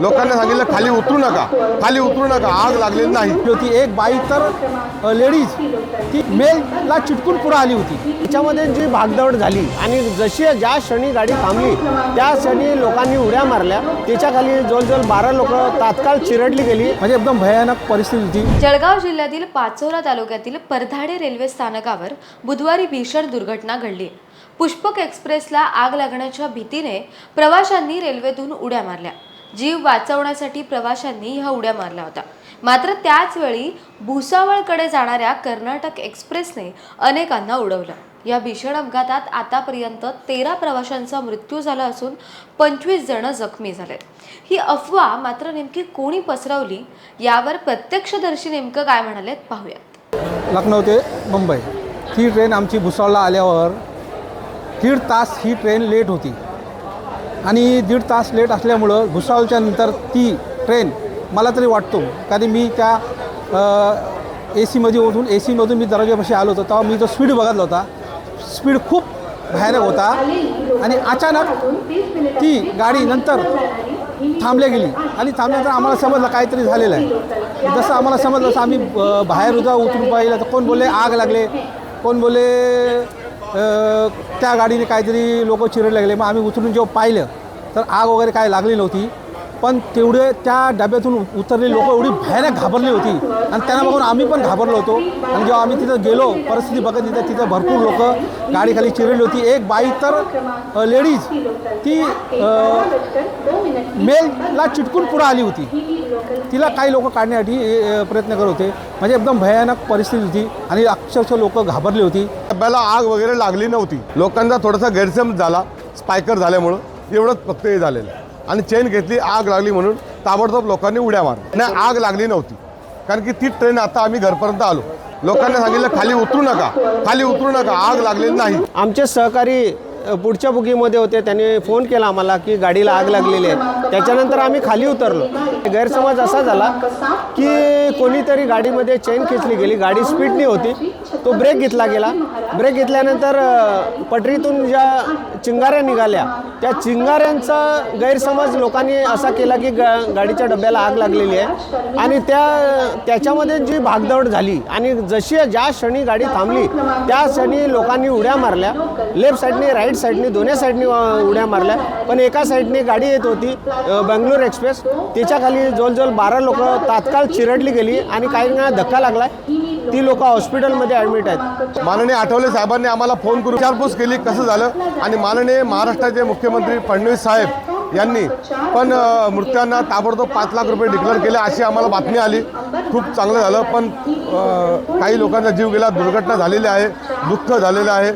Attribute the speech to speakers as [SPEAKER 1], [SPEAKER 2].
[SPEAKER 1] लोकांना सांगितलं खाली उतरू नका खाली उतरू नका आग लागलेली नाही.
[SPEAKER 2] होती एक बाई तर लेडीज ती मेलला चिटकून पुढे आली होती. त्याच्यामध्ये जी भागदौड झाली आणि जशी ज्या क्षणी गाडी थांबली त्या क्षणी लोकांनी उड्या मारल्या. त्याच्याखाली जवळजवळ बारा लोक तात्काळ चिरडली गेली. म्हणजे एकदम भयानक परिस्थिती होती.
[SPEAKER 3] जळगाव जिल्ह्यातील पाचोरा तालुक्यातील परधाडे रेल्वे स्थानकावर बुधवारी भीषण दुर्घटना घडली. पुष्पक एक्सप्रेसला आग लागण्याच्या भीतीने प्रवाशांनी रेल्वेतून उड्या मारल्या. जीव वाचवण्यासाठी प्रवाशांनी ह्या उड्या मारल्या होत्या. मात्र त्याचवेळी भुसावळकडे जाणाऱ्या कर्नाटक एक्सप्रेसने अनेकांना उडवलं. या भीषण अपघातात आतापर्यंत तेरा प्रवाशांचा मृत्यू झाला असून पंचवीस जण जखमी झाले. ही अफवा मात्र नेमकी कोणी पसरवली यावर प्रत्यक्षदर्शी नेमकं काय म्हणालेत पाहूयात.
[SPEAKER 2] लखनौ ते मुंबई. ही ट्रेन आमची भुसावळला आल्यावर दीड तास ही ट्रेन लेट होती. आणि दीड तास लेट असल्यामुळं भुसावळच्या नंतर ती ट्रेन मला तरी वाटतो. कारण मी त्या ए सीमध्ये उठून ए सीमधून मी दरवाजापाशी आलो होतो तेव्हा मी जो स्पीड बघितला होता स्पीड खूप भयानक होता. आणि अचानक ती गाडी नंतर थांबल्या गेली. आणि थांबल्यानंतर आम्हाला समजलं काहीतरी झालेलं आहे. जसं आम्हाला समजलं तसं आम्ही बाहेर उजा उतरून पाहिलं तर कोण बोलले आग लागले. कोण बोलले त्या गाडीने काहीतरी लोक चिरडले लागले मग आम्ही उतरून जेव्हा पाहिलं तर आग वगैरे काय लागली नव्हती. पण तेवढे त्या डब्यातून उतरलेली लोक एवढी भयानक घाबरली होती. आणि त्यांना बघून आम्ही पण घाबरलो होतो. आणि जेव्हा आम्ही तिथं गेलो परिस्थिती बघत तिथं तिथं भरपूर लोक गाडीखाली चिरली होती. एक बाई तर लेडीज ती मेलला चिटकून पुढं आली होती. तिला काही लोक काढण्यासाठी प्रयत्न करत होते. म्हणजे एकदम भयानक परिस्थिती होती. आणि अक्षरशः लोक घाबरली होती.
[SPEAKER 1] डब्याला आग वगैरे लागली नव्हती. लोकांचा थोडासा गैरसमज झाला. स्पायकर झाल्यामुळं एवढंच फक्त हे झालेलं. आहे. आणि चेन घेतली आग लागली म्हणून ताबडतोब लोकांनी उड्या मार नाही आग लागली नव्हती. कारण की ती ट्रेन आता आम्ही घरपर्यंत आलो. लोकांना सांगितलं खाली उतरू नका खाली उतरू नका आग लागलेली नाही.
[SPEAKER 2] आमचे सहकारी पुढच्या बुकीमध्ये होते त्यांनी फोन केला आम्हाला की गाडीला आग लागलेली आहे. त्याच्यानंतर आम्ही खाली उतरलो. गैरसमज असा झाला की कोणीतरी गाडीमध्ये चेन खेचली गेली. गाडी स्पीडनी होती. तो ब्रेक घेतला गेला. ब्रेक घेतल्यानंतर पटरीतून ज्या चिंगाऱ्या निघाल्या त्या चिंगाऱ्यांचा गैरसमज लोकांनी असा केला की गा गाडीच्या डब्याला आग लागलेली आहे. आणि त्या त्याच्यामध्ये जी भागदौड झाली आणि जशी ज्या क्षणी गाडी थांबली त्या क्षणी लोकांनी उड्या मारल्या. लेफ्ट साईडने राईट साईडने दोन्ही साईडने उड्या मारल्या. पण एका साईडने गाडी येत होती बंगलोर एक्सप्रेस. त्याच्याखाली जवळजवळ बारा लोक तात्काळ चिरडली गेली आणि काही वेळा धक्का लागला ती लोक हॉस्पिटलमध्ये ॲडमिट आहेत.
[SPEAKER 1] माननीय आठवले साहेबांनी आम्हाला फोन करून विचारपूस केली कसं झालं? आणि माननीय महाराष्ट्राचे मुख्यमंत्री फडणवीस साहेब यांनी पण मृत्यांना ताबडतोब पाच लाख रुपये डिक्लेअर केले अशी आम्हाला बातमी आली. खूप चांगलं झालं पण काही लोकांचा जीव गेला दुर्घटना झालेली आहे दुःख झालेलं आहे.